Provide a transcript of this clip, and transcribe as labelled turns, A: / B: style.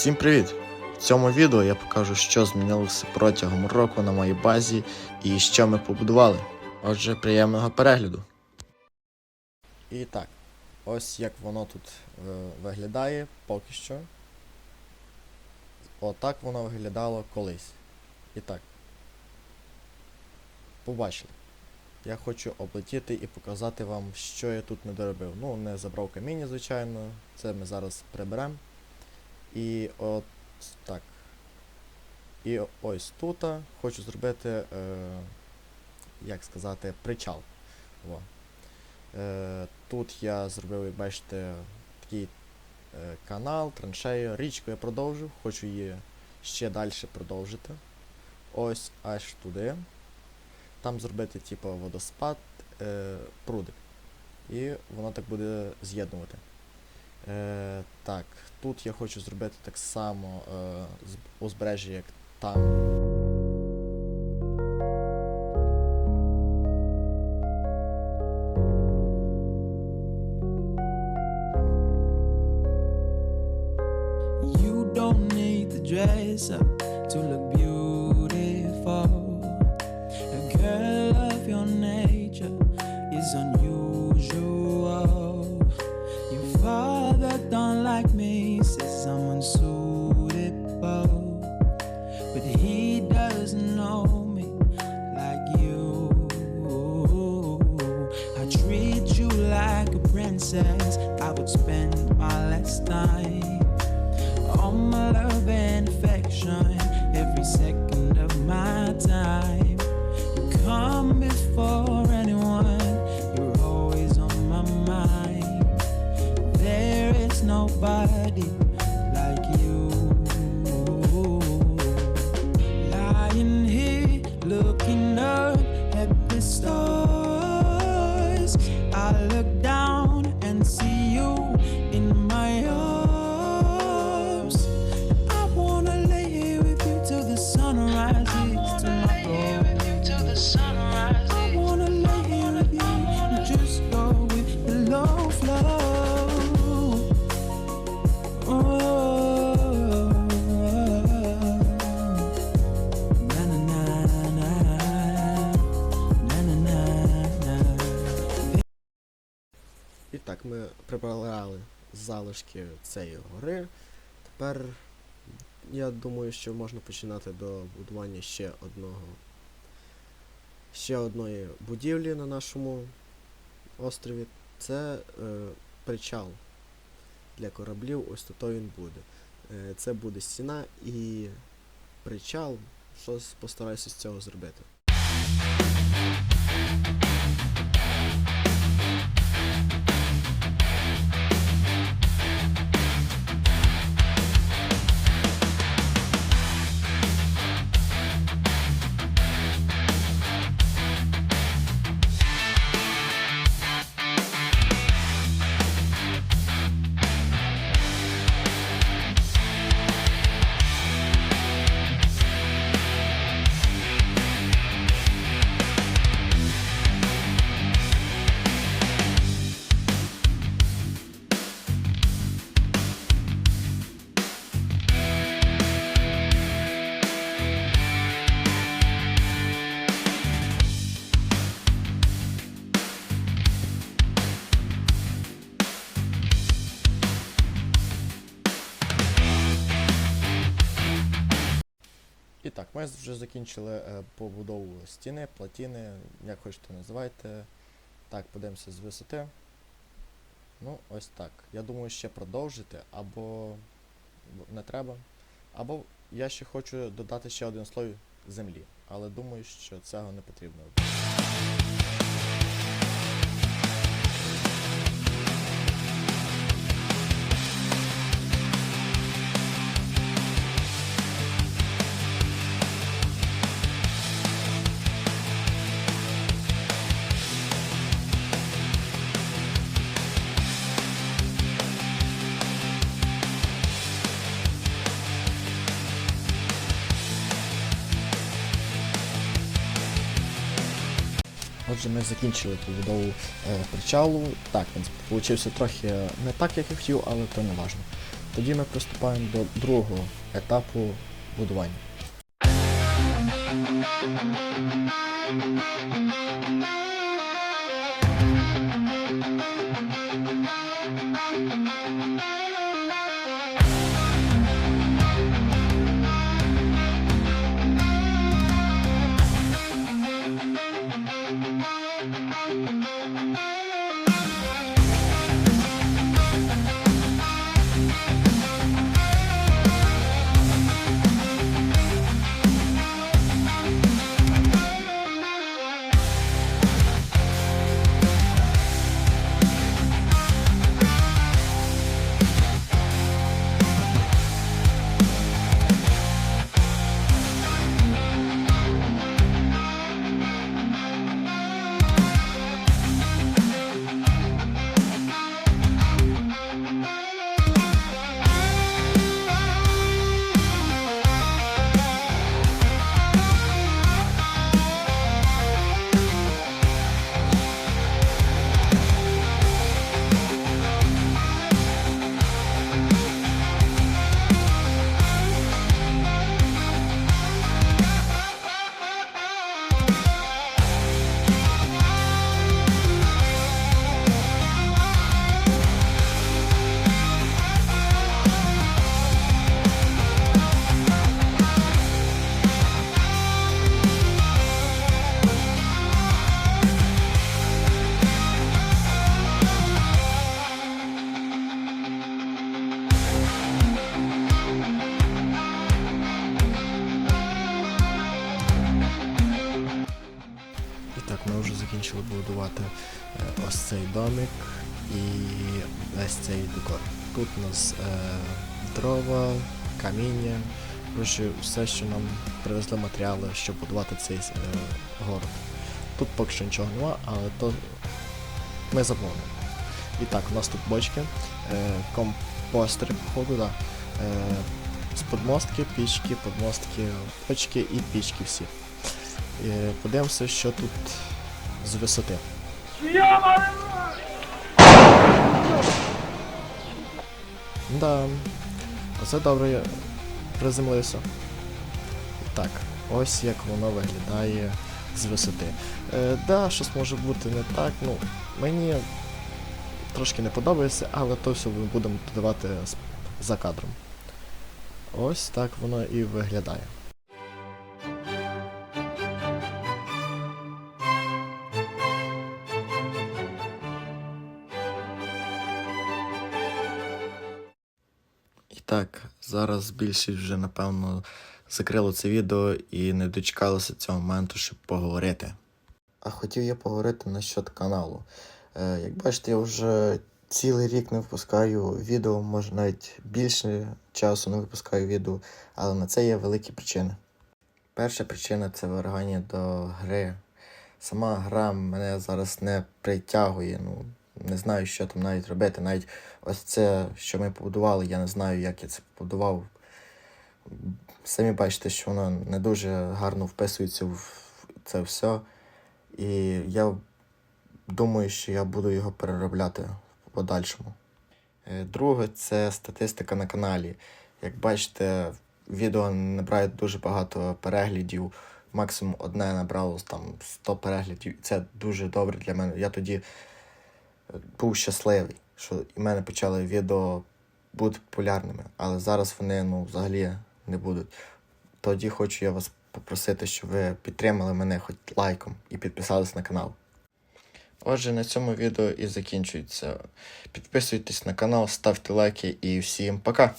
A: Всім привіт! В цьому відео я покажу, що змінилося протягом року на моїй базі і що ми побудували. Отже, приємного перегляду. І так, ось як воно тут е, виглядає поки що. Отак воно виглядало колись. І так. Побачили. Я хочу облетіти і показати вам, що я тут не доробив. Ну, не забрав каміння, звичайно. Це ми зараз приберемо. І от так. І ось тут хочу зробити, е, як сказати, причал. Во. Е, тут я зробив, як бачите, такий е, канал, траншею, річку я продовжив, хочу її ще далі продовжити. Ось аж туди. Там зробити, типу, водоспад, е, прудик. І воно так буде з'єднувати. Е, так, тут я хочу зробити так само е, узбережжя, як там.
B: A. I would spend my last time all my love and affection, every second of my time. You come before anyone, you're always on my mind. There is nobody
A: ми прибрали залишки цієї гори. Тепер я думаю, що можна починати до будування ще одного. Ще одної будівлі на нашому острові. Це е, причал для кораблів. Ось тут він буде. Е, це буде стіна і причал. Щось постараюся з цього зробити. І так, ми вже закінчили е, побудову стіни, платіни, як хочете називайте. Так, подивимося з висоти. Ну, ось так. Я думаю, ще продовжити, або не треба. Або я ще хочу додати ще один слой землі. Але думаю, що цього не потрібно. Отже, ми закінчили побудову е, причалу. Так, він получився трохи не так, як я хотів, але то не важливо. Тоді ми приступаємо до другого етапу будування. І ось цей домик і весь цей декор. Тут у нас е, дрова, каміння, коротше, все, що нам привезли матеріали, щоб будувати цей е, город. Тут поки що нічого нема, але то ми заповнимо. І так, у нас тут бочки, е, компостери, походу, да. Е, з подмостки, пічки, подмостки, бочки і пічки всі. Е, Подивимося, що тут з висоти. Да. Оце добре я приземлився. Так, ось як воно виглядає з висоти. Е, да, щось може бути не так. Ну, мені трошки не подобається, але то все ми будемо додавати за кадром. Ось так воно і виглядає. Зараз більшість вже, напевно, закрило це відео і не дочекалося цього моменту, щоб поговорити. А хотів я поговорити насчет каналу. Е, як бачите, я вже цілий рік не випускаю відео, може навіть більше часу не випускаю відео, але на це є великі причини. Перша причина це вирагання до гри. Сама гра мене зараз не притягує. Ну, не знаю, що там навіть робити. Навіть ось це, що ми побудували, я не знаю, як я це побудував. Самі бачите, що воно не дуже гарно вписується в це все. І я думаю, що я буду його переробляти в подальшому. Е, Друге, це статистика на каналі. Як бачите, відео набирає дуже багато переглядів. Максимум одне набрало там 100 переглядів. Це дуже добре для мене. Я тоді був щасливий, що і мене почали відео бути популярними, але зараз вони ну, взагалі не будуть. Тоді хочу я вас попросити, щоб ви підтримали мене хоч лайком і підписались на канал. Отже, на цьому відео і закінчується. Підписуйтесь на канал, ставте лайки і всім пока!